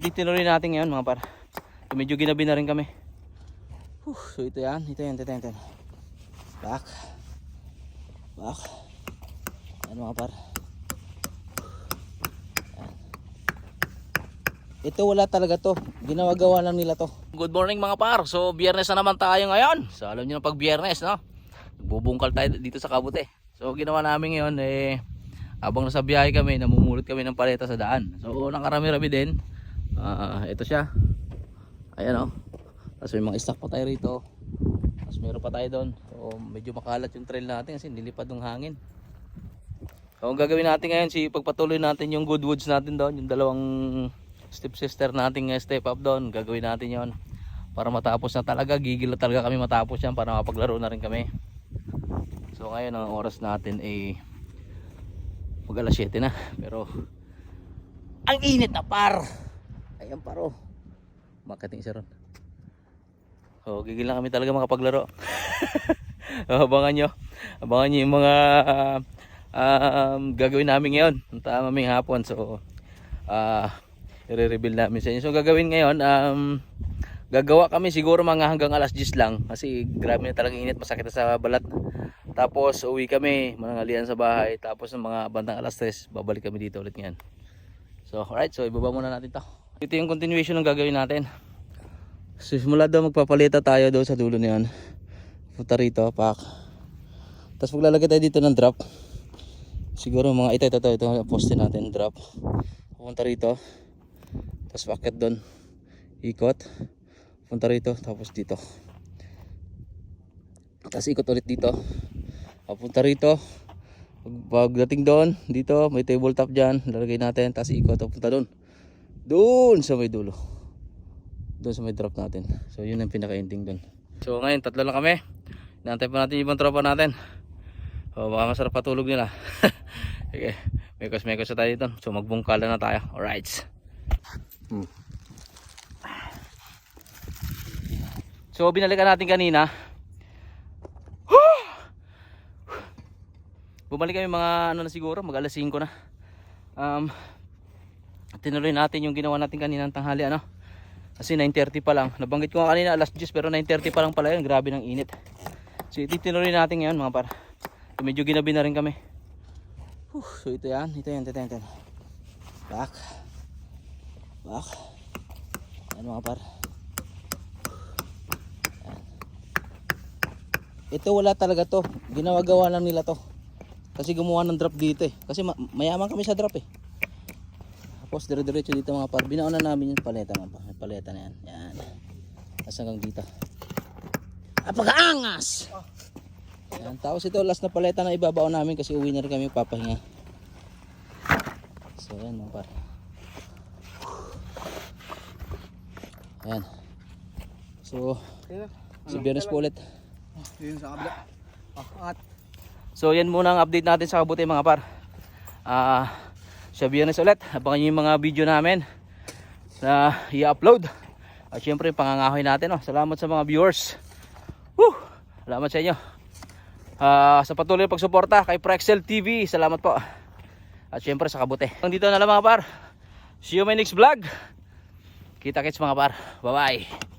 Titinuloy natin ngayon mga par. So, medyo ginabi na rin kami. Whew, so ito yan, ito yan, ito yan, ito yan. Back. Back. Yan mga par. Ito wala talaga to. Ginawa-gawa lang nila to. Good morning mga par. So biyernes na naman tayo ngayon. So alam niyo na pag biyernes no. Bubungkal tayo dito sa Kabute. So ginawa namin ngayon eh habang nasa biyahe kami, namumulot kami ng paleta sa daan. So nakarami-rami din. Ah, ito siya. Ayan oh. Tapos may mga stock pa tayo rito. Tapos meron pa tayo doon. So medyo makalat yung trail natin kasi nilipad ng hangin. So ang gagawin natin ngayon, si pagpatuloy natin yung good woods natin doon, yung dalawang step sister nating uh, step up doon, gagawin natin yon para matapos na talaga, gigil na talaga kami matapos yan para mapaglaro na rin kami. So ngayon ang oras natin ay mag alas 7 na, pero ang init na par. Ayan paro. Makating isa ron. So gigil na kami talaga makapaglaro. abangan nyo. Abangan nyo yung mga ah, um, gagawin namin ngayon. Tama maming hapon. So, ah i-reveal namin sa inyo. So, gagawin ngayon, um, gagawa kami siguro mga hanggang alas 10 lang. Kasi grabe na talagang init, masakit na sa balat. Tapos, uwi kami, manangalian sa bahay. Tapos, ng mga bandang alas 3, babalik kami dito ulit ngayon. So, alright. So, ibaba muna natin to. Ito yung continuation ng gagawin natin. So, simula daw magpapalita tayo daw sa dulo na yan. Punta rito, pak. Tapos maglalagay tayo dito ng drop. Siguro mga ito, ito, ito, ito, ito poste natin, drop. Pupunta rito. Tapos bakit doon. Ikot. Punta rito, tapos dito. Tapos ikot ulit dito. Papunta rito. Pag- Pagdating doon, dito, may tabletop dyan. Lalagay natin, tapos ikot, papunta doon. Doon sa may dulo. Doon sa may drop natin. So yun ang pinaka-ending doon. So ngayon, tatlo lang kami. Inaantay pa natin yung ibang tropa natin. O baka masarap patulog nila. Sige, mekos mekos na tayo dito. So magbungkala na tayo. Alright. Hmm. So binalikan natin kanina. Bumalik kami mga ano na siguro, mag alas 5 na. Um, tinuloy natin yung ginawa natin kanina ng tanghali ano. Kasi 9.30 pa lang. Nabanggit ko nga kanina alas 10 pero 9.30 pa lang pala yun. Grabe ng init. So itinuloy natin ngayon mga par. So, medyo ginabi na rin kami. Whew, so ito yan. Ito yan. Ito yan. Ito yan. Back. Back. Yan mga par. Ito wala talaga to. Ginawa-gawa lang nila to. Kasi gumawa ng drop dito eh. Kasi ma- mayaman kami sa drop eh. Tapos dire-diretso dito mga par. Binauna namin yung paleta mga par. Paleta na yan. Yan. Tapos hanggang dito. Apakaangas! Yan. Tapos ito last na paleta na ibabaw namin kasi uwi na rin kami papahinga. So yan mga par. Yan. So, si Biyernes po ulit. Yun sa kabila. At So yan muna ang update natin sa kabuti mga par. Ah, sa biyernes ulit. Abangan nyo yung mga video namin na i-upload. At syempre pangangahoy natin. Oh. Salamat sa mga viewers. Woo! Salamat sa inyo. Ah, sa patuloy pagsuporta kay Prexel TV. Salamat po. At syempre sa kabuti. Dito na lang mga par. See you my next vlog. Kita kits mga par. Bye bye.